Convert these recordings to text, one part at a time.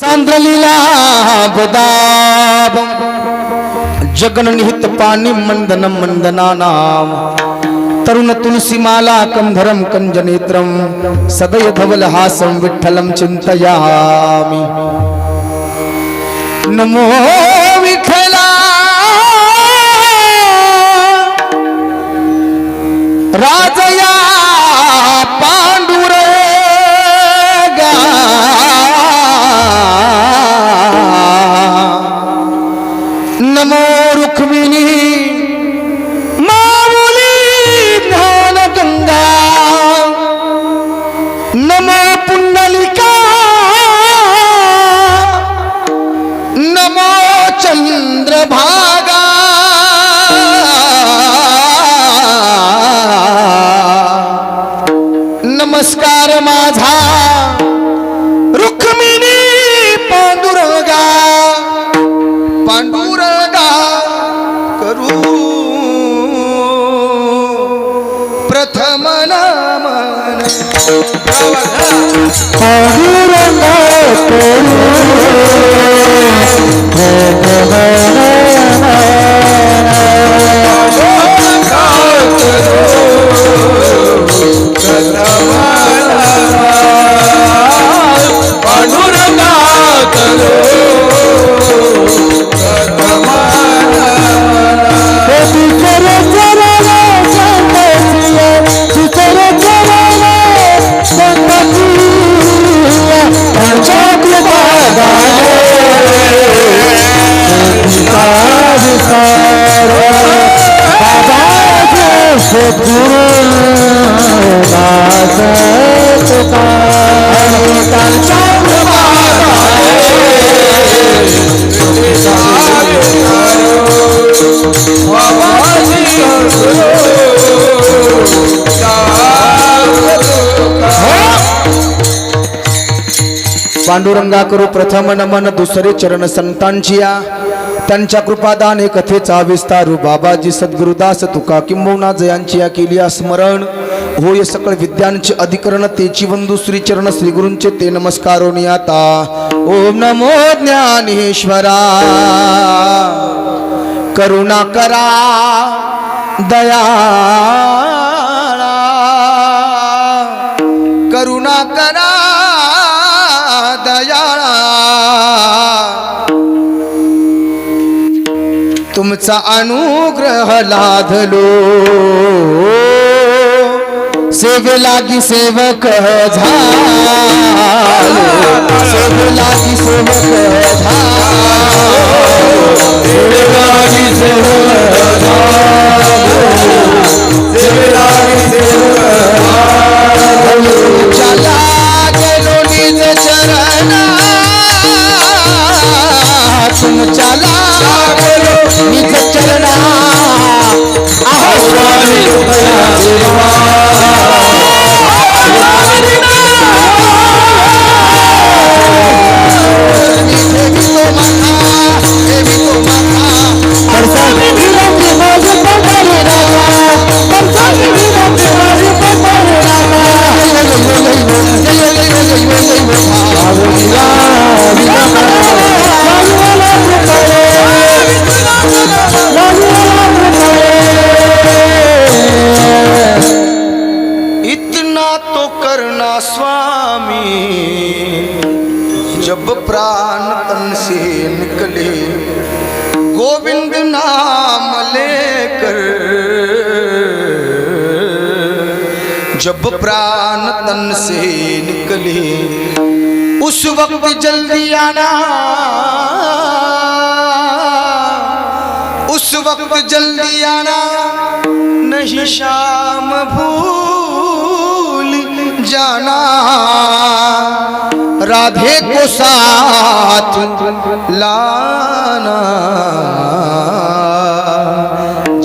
सांद्रलीला बदाब. जगननिहित पाणी मंदन नाम. तरुण तुलसीमाला कंधरम कंजनेत्रम. सदय धवल हासम विठ्ठलं चिंतयामी. नमो विठ्ठला. राजा माझा रुक्मिणी पांडुरंगा पांडुरंगा करू. प्रथम नामन पांडुरंगा Hello. पांडुरंगा करू प्रथम नमन दुसरे चरण संतांची या त्यांच्या कृपादाने कथेचा विस्तारू. बाबाजी सद्गुरुदास तुका किंबहुना जयांची या केली या स्मरण. होय सकळ विद्यांचे अधिकरण तेची बंधू श्री चरण श्री गुरूंचे ते नमस्कारो आता. ओम नमो ज्ञानेश्वरा. करुणा करा दया करुणा करा. दयाळा. तुमचा अनुग्रह लाधलो सेवे लागी सेवक झालो. सेवे लागी सेवक चला चरण तुमच्या राधे को साथ लाना।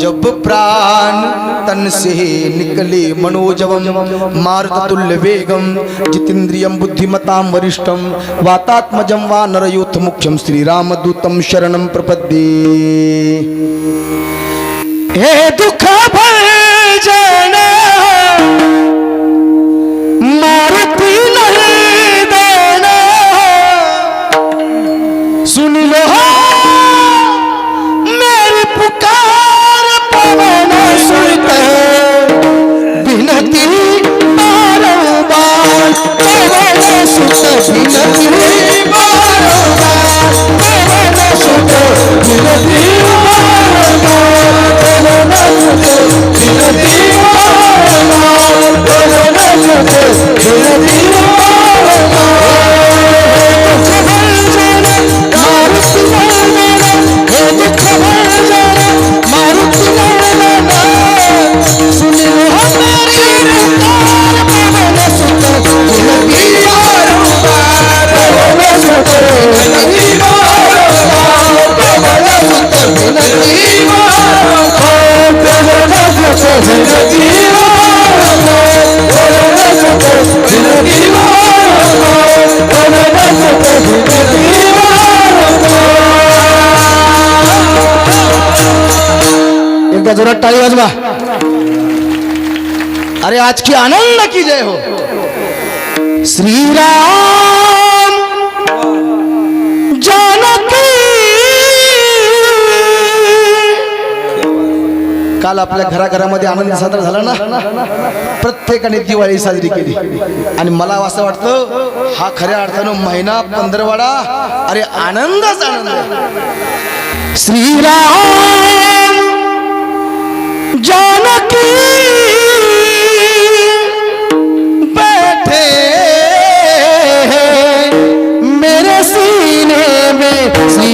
जब प्राण तन से निकले मनोजवम मारुतुल्य वेगम जितेन्द्रियम बुद्धिमताम वरिष्ठम वातात्मजम वा नरयूथ मुख्यम श्रीरामदूतम शरणम प्रपद्ये। हे दुःख भजन आनंद की जय हो। श्रीराम जानकी। काल आपल्या घराघरामध्ये आनंद साजरा झाला ना? प्रत्येकाने दिवाळी साजरी केली. आणि मला असं वाटतं हा खऱ्या अर्थानं महिना पंधरवाडा अरे आनंदच आनंद श्रीराम जानकी। बैठे हैं मेरे सीने में श्री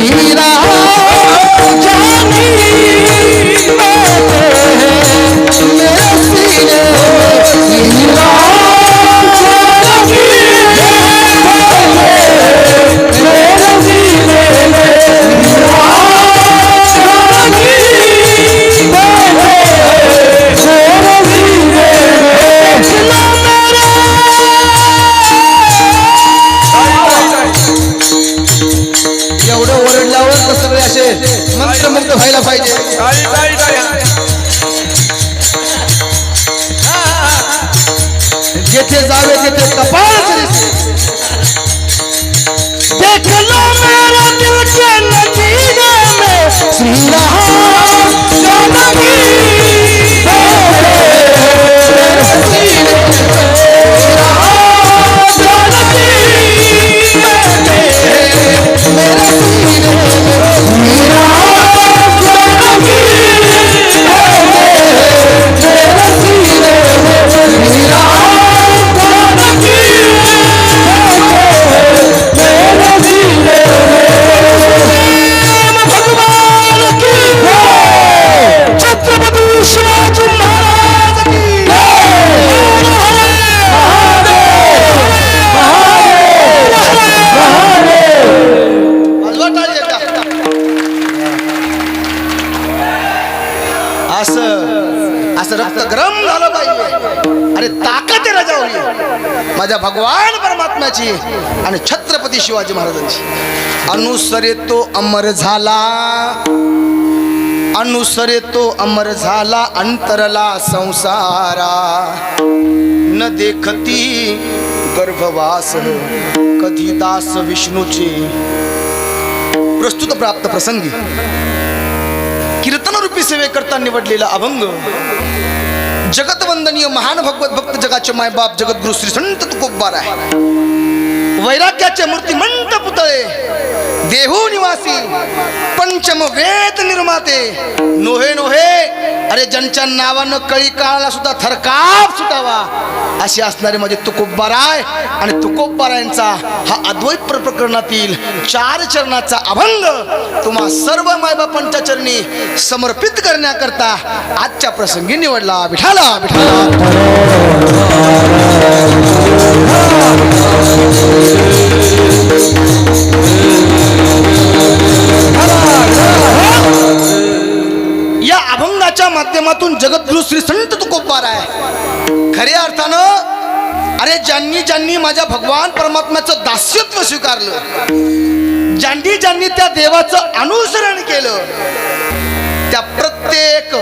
महाराजांची आणि छत्रपती शिवाजी महाराजांची. अनुसरे तो अमर झाला. अनुसरे तो अमर झाला अंतरला संसारा. न देखती गर्भवास हो, कधी दास विष्णूचे. प्रस्तुत प्राप्त प्रसंगी कीर्तनरूपी सेवे करता निवडलेला अभंग जगतवंदनीय महान भगवत भक्त जगाचे मायबाप जगद्गुरु श्री संत तुकोबार आहे. सत्याचे मूर्तिमंत पुतळे देहू निवासी पंचम वेद निर्माते नोहे नोहे अरे ज्यांच्या नावानं कळी काळाला सुद्धा थरकाप सुटावा अशी असणारे माझे तुकोबाराय आणि तुकोबारायांचा हा अद्वैत प्रकरणातील चार चरणाचा अभंग तुम्हा सर्व मायबापांच्या चरणी समर्पित करण्याकरता आजच्या प्रसंगी निवडला विठाला विठाला या अभंगाच्या माध्यमातून जगद्गुरु श्री संत तुकोबार आहे. खऱ्या अर्थानं अरे ज्यांनी ज्यांनी माझ्या भगवान परमात्म्याचं दास्यत्व स्वीकारलं ज्यांनी ज्यांनी त्या देवाचं अनुसरण केलं त्या प्रत्येक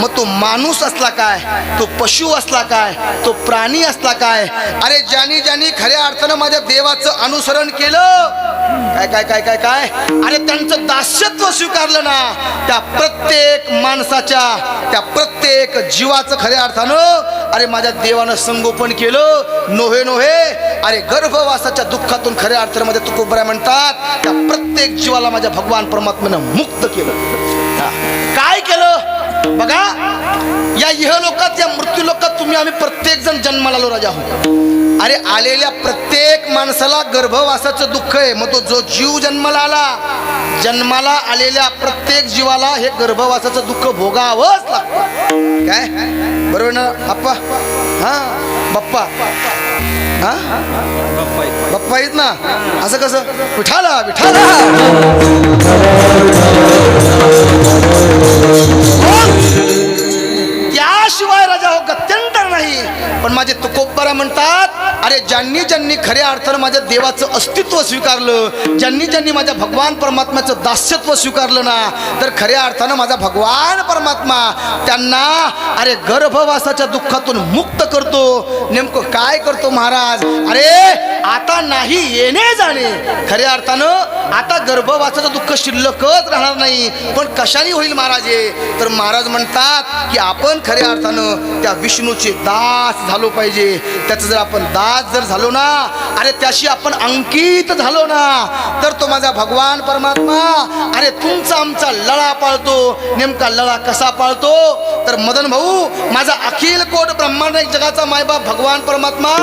मग तो माणूस असला काय? तो पशु असला काय? तो प्राणी असला काय? अरे ज्यानी ज्यानी खऱ्या अर्थानं माझ्या देवाचं अनुसरण केलं काय काय काय काय काय? अरे त्यांचं दास्यत्व स्वीकारलं ना त्या प्रत्येक माणसाच्या त्या प्रत्येक जीवाचं खऱ्या अर्थानं अरे माझ्या देवानं संगोपन केलं नोहे नोहे. अरे गर्भवासाच्या दुःखातून खऱ्या अर्थानं माझ्या तुकोबऱ्या म्हणतात त्या प्रत्येक जीवाला माझ्या भगवान परमात्म्यानं मुक्त केलं. काय केलं? बघा या इहलोकात या मृत्यू लोकात तुम्ही आम्ही प्रत्येक जण जन्माला आलो राजा आहोत. अरे आलेल्या प्रत्येक माणसाला गर्भवासाचं दुःख आहे. मग तो जो जीव जन्माला आला जन्माला आलेल्या प्रत्येक जीवाला हे गर्भवासाचं दुःख भोगावंच लागतं. काय? बरोबर ना? आप्पा हा? बाप्पा? हा? बाप्पा आहेत ना असं कसं? विठाला विठाला त्याशिवाय राजा हो गत्यंतर नाही. पण माझे तुकोबारा म्हणतात अरे ज्यांनी ज्यांनी खऱ्या अर्थानं माझ्या देवाचं अस्तित्व स्वीकारलं ज्यांनी ज्यांनी माझ्या भगवान परमात्म्याचं दास्यत्व स्वीकारलं ना तर खऱ्या अर्थानं माझा भगवान परमात्मा त्यांना अरे गर्भवासाच्या दुःखातून मुक्त करतो. नेमकं काय करतो महाराज? अरे आता नाही येणे जाणे. खऱ्या अर्थानं आता गर्भवासाचं दुःख शिल्लकच राहणार नाही. पण कशाने होईल महाराज? हे तर महाराज म्हणतात की आपण खऱ्या अर्थानं त्या विष्णूचे दास झालो पाहिजे. त्याचं जर आपण दास जर झालो ना अरे त्याशी आपण अंकित झालो ना तर तो माझा भगवान परमात्मा अरे तुमचा आमचा लळा पाळतो. नेमका लळा कसा पाळतो? तर मदन भाऊ माझा अखिल कोट ब्रह्मांड एक जगाचा मायबाप भगवान परमात्मा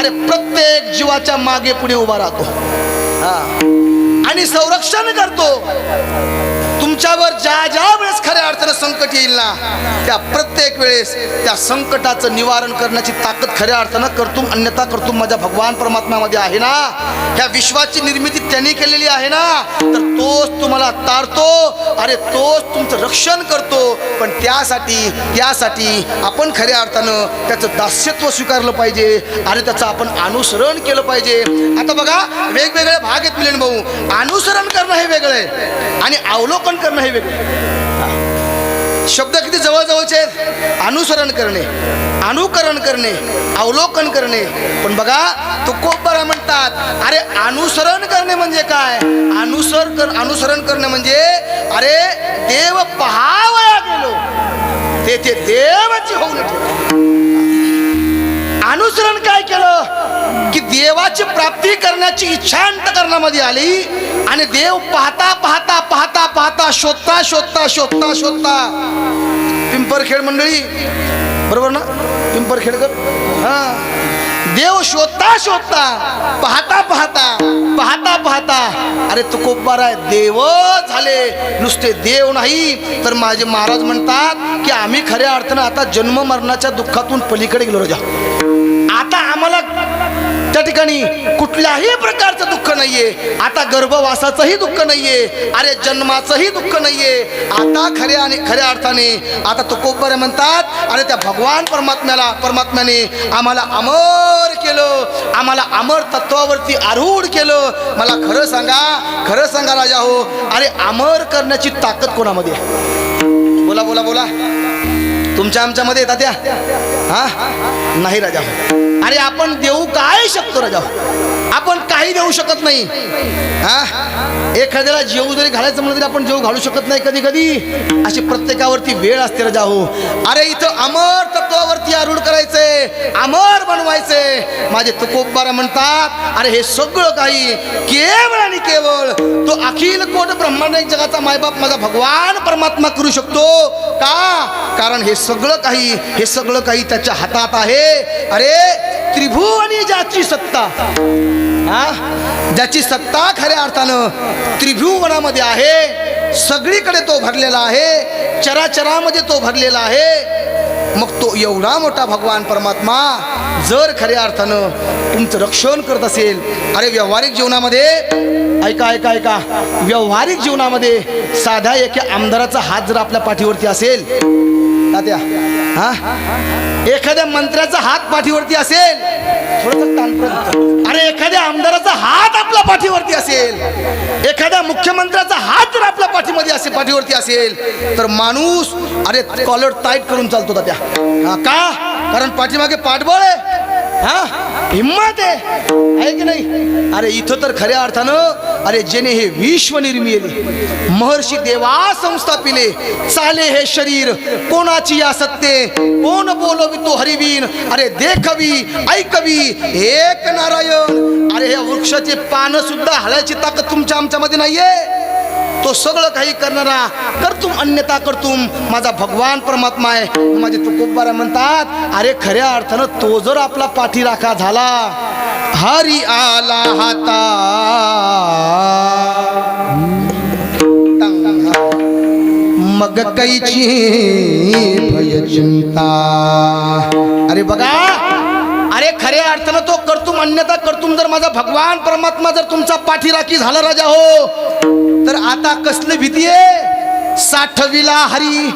अरे प्रत्येक जीवाच्या मागे पुढे उभा राहतो. हा. आणि संरक्षण करतो. तुमच्यावर ज्या ज्या वेळेस खऱ्या अर्थानं संकट येईल ना त्या प्रत्येक वेळेस त्या संकटाचं निवारण करण्याची ताकद खऱ्या अर्थानं करतो अन्यथा करतो माझ्या भगवान परमात्म्यामध्ये आहे ना. ह्या विश्वाची निर्मिती त्यांनी केलेली आहे ना. तर तोच तुम्हाला तारतो अरे तोच तुमचं रक्षण करतो. पण त्यासाठी त्यासाठी आपण खऱ्या अर्थानं त्याचं दास्यत्व स्वीकारलं पाहिजे. आणि त्याचं आपण अनुसरण केलं पाहिजे. आता बघा वेगवेगळे भाग आहेत मिलन भाऊ. अनुसरण करणं हे वेगळं आहे. आणि अवलोकन करणं हे वेगळं शब्द किती जवळजवळचे आहेत? अनुसरण करणे अनुकरण करणे अवलोकन करणे. पण बघा तुकोबरा म्हणतात अरे अनुसरण करणे म्हणजे काय? अनुसर कर अनुसरण करणे म्हणजे अरे देव पहावया गेलो. तेथे देवाची होऊन अनुसरण काय केलं? की देवाची प्राप्ती करण्याची इच्छा अंतकरणामध्ये आली आणि देव पाहता पाहता पाहता पाहता शोधता शोधता शोधता शोधता. पिंपरखेड मंडळी बरोबर ना? पिंपरखेडकर हा. देव शोधता शोधता पाहता पाहता पाहता पाहता. अरे तू खूप आहे देव झाले. नुसते देव नाही तर माझे महाराज म्हणतात की आम्ही खऱ्या अर्थानं आता जन्म मरणाच्या दुःखातून पलीकडे गेलो राजा. आता आम्हाला त्या ठिकाणी कुठल्याही प्रकारचं दुःख नाहीये. आता गर्भवासाचंही दुःख नाहीये. अरे जन्माचंही दुःख नाहीये. आता खऱ्या आणि खऱ्या अर्थाने आता तुकोबर म्हणतात अरे त्या भगवान परमात्म्याला परमात्म्याने आम्हाला अमर केलं. आम्हाला अमर तत्वावरती आरूढ केलं. मला खरं सांगा खरं सांगा राजा हो अरे अमर करण्याची ताकद कोणामध्ये बोला बोला बोला. तुमच्या आमच्यामध्ये येतात त्या हा? नाही राजा. अरे आपण देऊ काय शकतो राजा? आपण काही देऊ शकत नाही. हा? एखाद्याला जेव जरी घालायचं म्हणलं तरी आपण जेव घालू शकत नाही कधी कधी. अशी प्रत्येकावरती वेळ असते राजा हो. अरे इथं अमर तत्वावरती आरूढ करायचंय. अमर बनवायचंय. माझे तुकोबारा म्हणतात अरे हे सगळं काही केवळ आणि केवळ तो अखिल कोट ब्रह्मांड जगाचा मायबाप माझा भगवान परमात्मा करू शकतो. का? कारण हे सगळं काही हे सगळं काही त्याच्या हातात आहे. अरे त्रिभुवनी ज्याची सत्ता. हा? ज्याची सत्ता खऱ्या अर्थानं त्रिभुवनामध्ये आहे सगळीकडे तो भरलेला आहे चराचरामध्ये तो भरलेला आहे मग तो एवढा मोठा भगवान परमात्मा जर खऱ्या अर्थानं तुमचं रक्षण करत असेल अरे व्यावहारिक जीवनामध्ये ऐका ऐका ऐका. व्यावहारिक जीवनामध्ये साध्या एका आमदाराचा हात जर आपल्या पाठीवरती असेल तात्या हा? एखाद्या मंत्र्याचा हात पाठीवरती असेल थोडंसं अरे एखाद्या आमदाराचा हात आपल्या पाठीवरती असेल एखाद्या मुख्यमंत्र्याचा हात जर आपल्या पाठीमध्ये असेल पाठीवरती असेल तर माणूस अरे कॉलर टाईट करून चालतो तात्या. हा का? कारण पाठीमागे पाठबळ आहे. हा? हिंमत आहे. की नाही? अरे इथं तर खऱ्या अर्थानं अरे जेने हे विश्व निर्मिले महर्षी देवा संस्थापिले चाले हे शरीर कोणाची या सत्ते? कोण बोलवितो हरिवीन अरे देखवी ऐकवी एक नारायण अरे हे वृक्षाचे पानं सुद्धा हलायची ताकद तुमच्या आमच्यामध्ये नाहीये. तो सगळं काही करणारा करतुम अन्यता करतुम. माझा भगवान परमात्मा आहे. माझे तुकोबारा म्हणतात अरे खऱ्या अर्थानं तो जर आपला पाठीराखा झाला हरी आला हाता. मग कैची भय चिंता अरे बघा अरे खऱ्या अर्थानं करतुम अन्यथा करतुम जर माझा भगवान परमात्मा जर तुमचा पाठीराखी झाला राजा हो तर आता कसली भीती आहे? साठविला हरी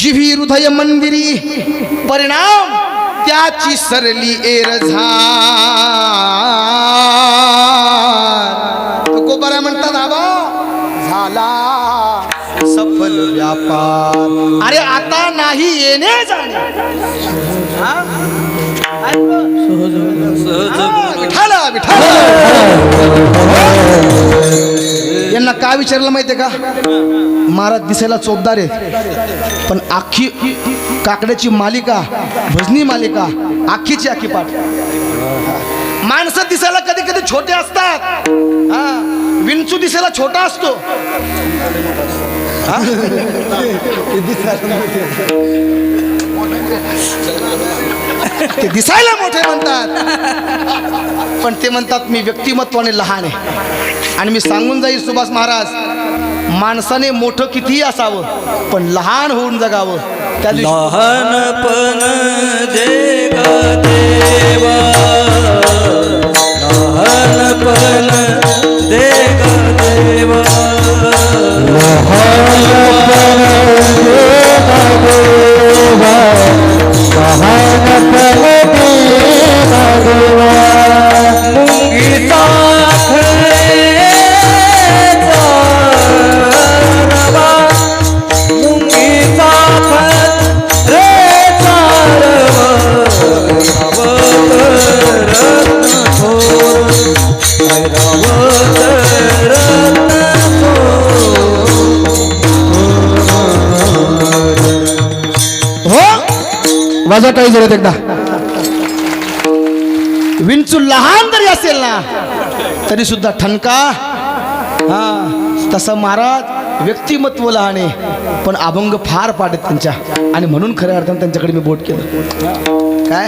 जिव्ही हृदय मंदिरी परिणाम त्याची सरली एर तुकोबारा म्हणतात आबा झाला सफल व्यापार. अरे आता नाही येणे जाणे. विठाला विठाला यांना का विचारलं माहितीये का? महाराज दिसायला चोपदार आहेत. पण आखी काकड्याची मालिका भजनी मालिका आखीची आखी पाठ. माणसं दिसायला कधी कधी छोटे असतात. विंचू दिसायला छोटा असतो. ते दिसायला मोठे म्हणतात. पण ते म्हणतात मी व्यक्तिमत्वाने लहान आहे. आणि मी सांगून जाईल सुभाष महाराज माणसाने मोठं कितीही असावं पण लहान होऊन जगावं. त्या दिवशी लहानपण देवा. वाजा काही जरत एकदा. विंचू लहान जरी असेल ना तरी सुद्धा ठणका. हा तसं महाराज व्यक्तिमत्व लहान आहे पण अभंग फार पाडत त्यांच्या. आणि म्हणून खऱ्या अर्थानं त्यांच्याकडे मी बोट केलं. काय?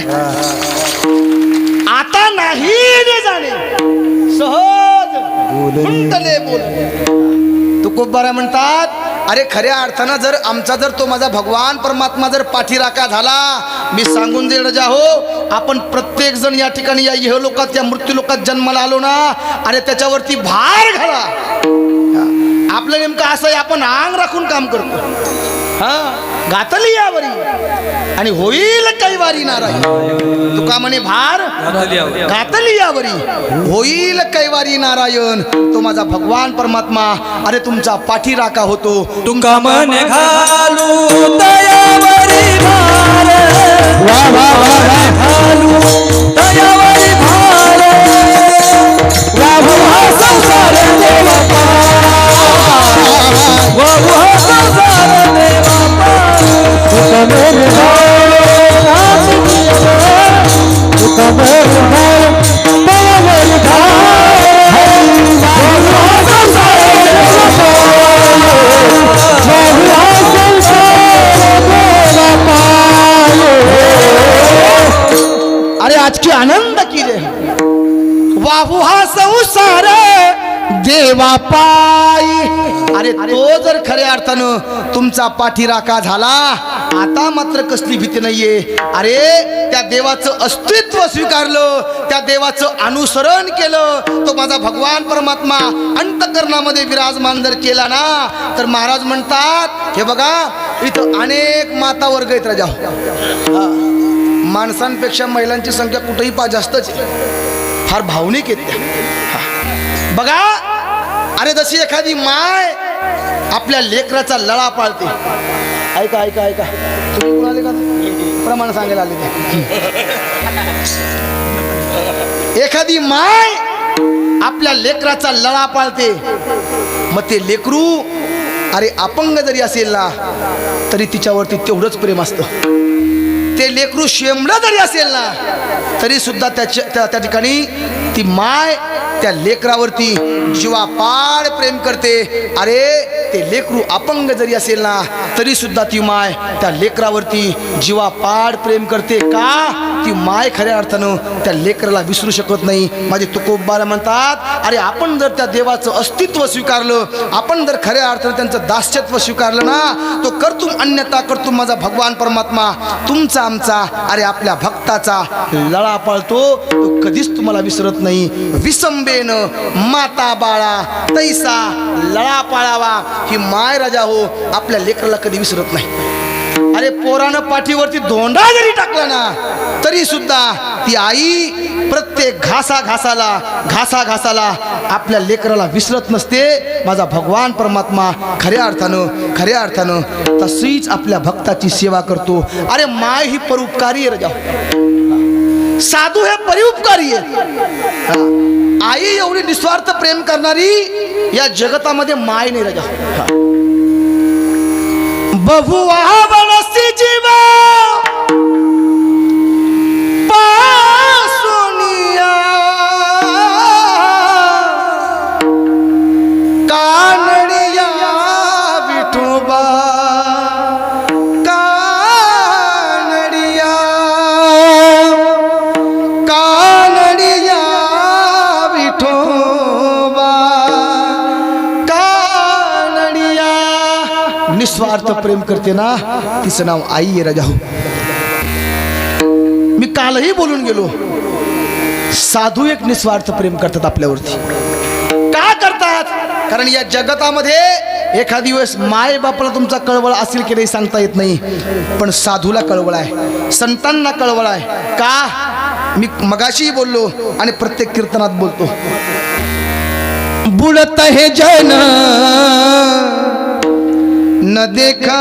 आता नाही जाणे. सहज हुंदले बोल. तुकोबारा म्हणतात. अरे खऱ्या अर्थानं जर आमचा जर तो माझा भगवान परमात्मा जर पाठीराका झाला मी सांगून देणं जा हो आपण प्रत्येक जण या ठिकाणी या इह लोकात या मृत्यू लोकात जन्माला आलो ना अरे त्याच्यावरती भार घाला. आपलं नेमकं असं आहे आपण आंग राखून काम करतो. हा. घातली यावरी. आणि होईल काही वारी नारायण. तुका म्हणे भार घातली यावरी. होईल कैवारी नारायण. तो माझा भगवान परमात्मा. अरे तुमचा पाठीराखा होतो. तुका मन घालू दयावरी भार. घालू तुमचा पाठीराखा झाला. आता मात्र कसली भीती नाहीये. अरे त्या देवाचं अस्तित्व स्वीकारलं त्या देवाचं अनुसरण केलं. तो माझा भगवान परमात्मा अंतकरणामध्ये विराजमान जर केला ना. तर महाराज म्हणतात हे बघा इथं अनेक माता वर्ग आहेत राजा. माणसांपेक्षा महिलांची संख्या कुठेही पा जास्तच फार भावनिक आहेत त्या. बघा अरे जशी एखादी माय आपल्या लेकराचा लळा पाळते. ऐका ऐका ऐका. तुम्ही आले का? प्रमाण सांगायला आले ते. एखादी माय आपल्या लेकराचा लळा पाळते. मग ते लेकरू अरे अपंग जरी असेल ना तरी तिच्यावरती तेवढंच प्रेम असतं. ते लेकरू शेमडं जरी असेल ना तरी सुद्धा त्याच्या त्या ठिकाणी ती माय त्या लेकरावरती जीवापाड प्रेम करते. अरे ते लेकरू अपंग जरी असेल ना तरी सुद्धा ती माय त्या लेकरावरती जीवापाड प्रेम करते का? ती माय खऱ्या अर्थानं त्या लेकराला विसरू शकत नाही. माझे तुकोबाला म्हणतात अरे आपण जर त्या देवाचं अस्तित्व स्वीकारलं आपण जर खऱ्या अर्थानं त्यांचं दास्यत्व स्वीकारलं ना तो करतुम अन्यता करतुम माझा भगवान परमात्मा तुमचा आमचा अरे आपल्या भक्ताचा लळा पाळतो तो कधीच तुम्हाला विसरत नाही. विसंबेनं माता बाळा तैसा लळा पाळावा. ही माय राजा हो आपल्या लेकराला कधी विसरत नाही. अरे पोरानं पाठीवरती धोंडा जरी टाकला ना तरी सुद्धा ती आई प्रत्येक घासा घासाला घासा घासाला आपल्या लेकराला विसरत नसते. माझा भगवान परमात्मा खऱ्या अर्थानं खऱ्या अर्थानं तशीच आपल्या भक्ताची सेवा करतो. अरे माय ही परोपकारी राजा. साधू हे परिउपकारी आई एवढी निस्वार्थ प्रेम करणारी या जगतामध्ये माय नाही राजा. बहुवा बनसी जीवा ना तिचं नाव आई आहे राजा हो. मी कालही बोलून गेलो. साधू एक निस्वार्थ प्रेम करतात आपल्यावरती. का करतात? कारण या जगतामध्ये एखादी वेळेस माय बापाला तुमचा कळवळ असेल की नाही सांगता येत नाही. पण साधूला कळवळ आहे संतांना कळवळ आहे. का? मी मगाशीही बोललो आणि प्रत्येक कीर्तनात बोलतो. बुडत हे जन न देखा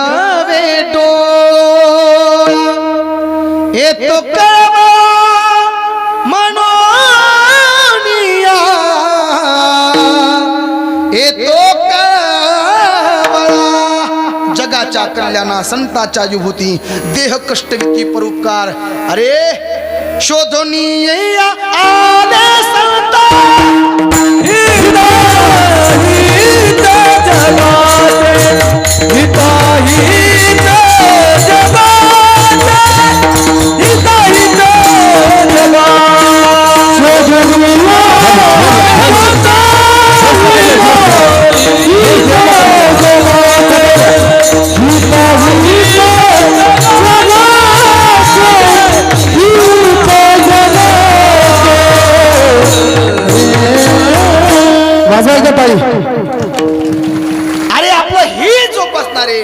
जगाच्या कल्याणा संताच्या युभूती देह कष्टविती परोपकार। अरे शोधनीय आले संता। वाजवायचं पाळी. अरे आपलं ही जोपासणारे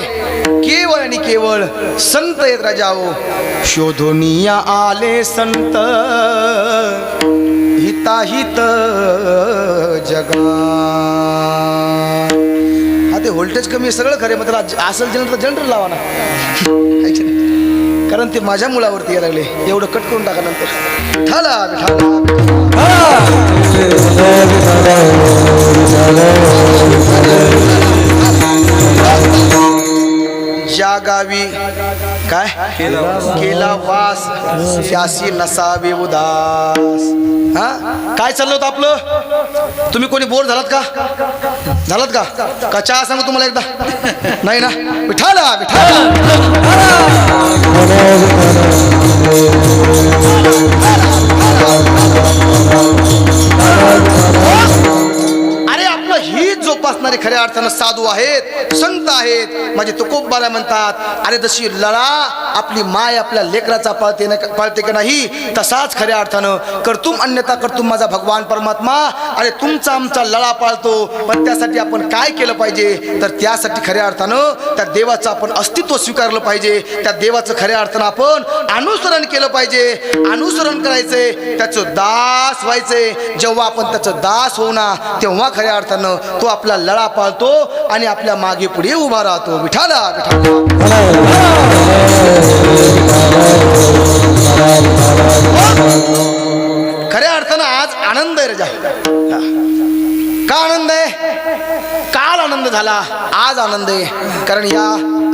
केवळ आणि केवळ संत येत राजाओ शोधोनिया आले संत. हिताहित जगा हा ते व्होल्टेज कमी सगळं खरे मात्र असेल जनरेटर जनरेटर लावा ना. है? कारण ते माझ्या मुलावरती यायला लागले. एवढं कट करून टाका नंतर. ठाला ज्या गावी काय? केला वास त्यासी नसावे उदास. हा? काय चाललं होतं आपलं? तुम्ही कोणी बोर झालात का? झालात का? का चहा सांगू तुम्हाला एकदा? नाही ना? विठाला विठा अरे आणि खऱ्या अर्थानं साधू आहेत संत आहेत. म्हणजे माझे तुकोबाला म्हणतात अरे जशी लळा आपली माय आपल्या लेकराचा पाळते पाळते का नाही तसाच खऱ्या अर्थानं करतुम अन्यथा करतुम माझा भगवान परमात्मा. अरे तुमचा आमचा लळा पाळतो पण त्यासाठी आपण काय केलं पाहिजे? तर त्यासाठी खऱ्या अर्थानं त्या देवाचं आपण अस्तित्व स्वीकारलं पाहिजे. त्या देवाचं खऱ्या अर्थानं आपण अनुसरण केलं पाहिजे. अनुसरण करायचंय त्याचं दास व्हायचंय. जेव्हा आपण त्याचं दास होऊ ना तेव्हा खऱ्या अर्थानं तो आपला लळा पाळतो आणि आपल्या मागे पुढे उभा राहतो. विठाला विठाला. खऱ्या अर्थानं आज आनंद आहे रजा का आनंद आहे? काल आनंद झाला आज आनंद आहे. कारण या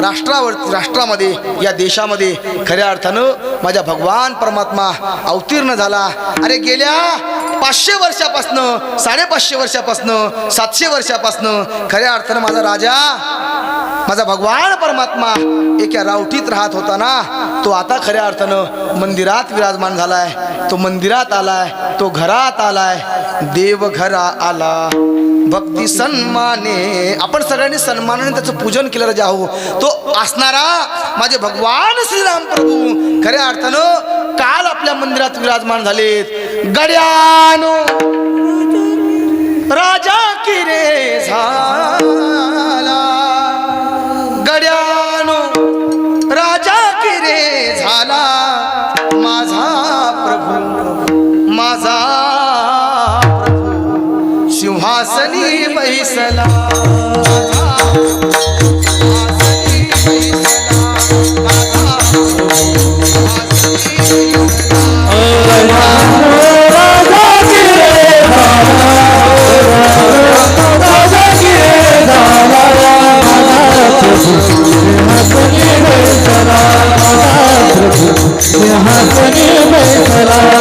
राष्ट्रावर राष्ट्रामध्ये या देशामध्ये खऱ्या अर्थानं माझ्या भगवान परमात्मा अवतीर्ण झाला. अरे गेल्या पाचशे वर्षापासनं साडेपाचशे वर्षापासनं सातशे वर्षापासनं खऱ्या अर्थानं माझा राजा माझा भगवान परमात्मा एका रावटीत राहत होता ना तो आता खऱ्या अर्थानं मंदिरात विराजमान झालाय. तो मंदिरात आलाय तो घरात आलाय. देव घरा आला. भक्ती सन्माने आपण सगळ्यांनी सन्मानाने त्याचं पूजन केलं जे आहो तो असणारा माझे भगवान श्रीराम प्रभू. खऱ्या अर्थानं काल आपल्या मंदिरात विराजमान झालेत. गड्यानो राजा किरे झाला. माझा प्रभू माझा प्रभू सिंहासनी बैसला. झाला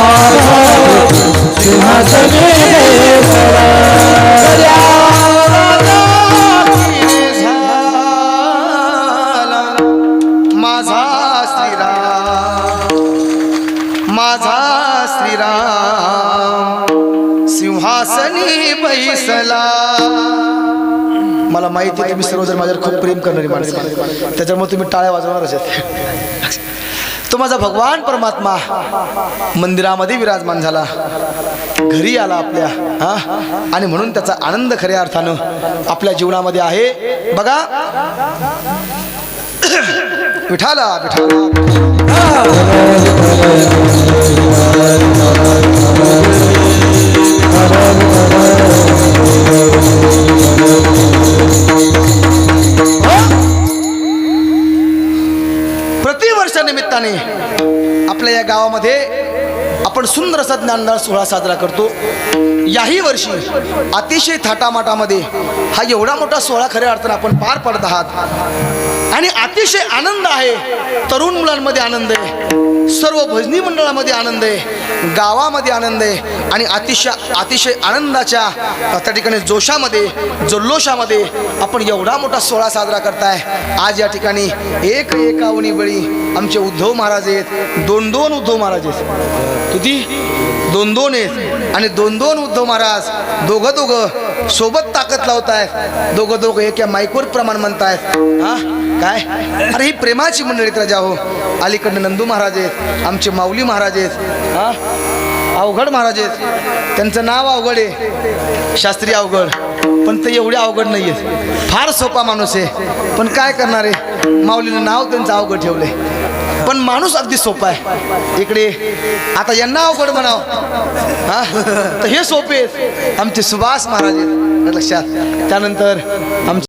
माझा श्रीराम माझा श्रीराम सिंहासनी बैसला. मला माहिती आहे तुम्ही सर्वजण माझ्यावर खूप प्रेम करणारी माणसं त्याच्यामुळे तुम्ही टाळ्या वाजवणार आहेत. तो माझा भगवान परमात्मा. मंदिरामध्ये विराजमान झाला. घरी आला आपल्या हा? आणि म्हणून त्याचा आनंद खऱ्या अर्थानं आपल्या जीवनामध्ये आहे. बघा. विठाला विठाला. दिवसाच्या निमित्ताने आपल्या या गावामध्ये आपण सुंदर असा ज्ञानदार सोहळा साजरा करतो. याही वर्षी अतिशय थाटामाटामध्ये हा एवढा मोठा सोहळा खऱ्या अर्थानं आपण पार पडत आहात. आणि अतिशय आनंद आहे. तरुण मुलांमध्ये आनंद आहे. सर्व भजनी मंडळामध्ये आनंद आहे गावामध्ये आनंद आहे आणि अतिशय अतिशय आनंदाच्या त्या ठिकाणी जोशामध्ये जल्लोषामध्ये आपण एवढा मोठा सोहळा साजरा करताय. आज या ठिकाणी एक एकावनी बळी आमचे उद्धव महाराज आहेत. दोन दोन उद्धव महाराज आहेत. किती दोन दोन आहेत. आणि दोन दोन उद्धव महाराज दोघं दोघं सोबत ताकद लावताय. दोघं दोघं एक या माईकवर प्रमाण म्हणताय. हा? काय? अरे ही प्रेमाची मंडळीत राजा हो. अलीकडनं नंदू महाराज आहेत आमचे माऊली महाराज आहेत. हा? अवघड महाराज आहेत. त्यांचं नाव अवघड आहे. शास्त्रीय अवघड. पण ते एवढे अवघड नाही आहेत फार सोपा माणूस आहे. पण काय करणार आहे? माऊलीनं नाव त्यांचं अवघड ठेवलं आहे पण माणूस अगदी सोपा आहे. इकडे आता यांना अवघड म्हणाव. हा? तर हे सोपे आहेत. आमचे सुभाष महाराज लक्षात. त्यानंतर आमचे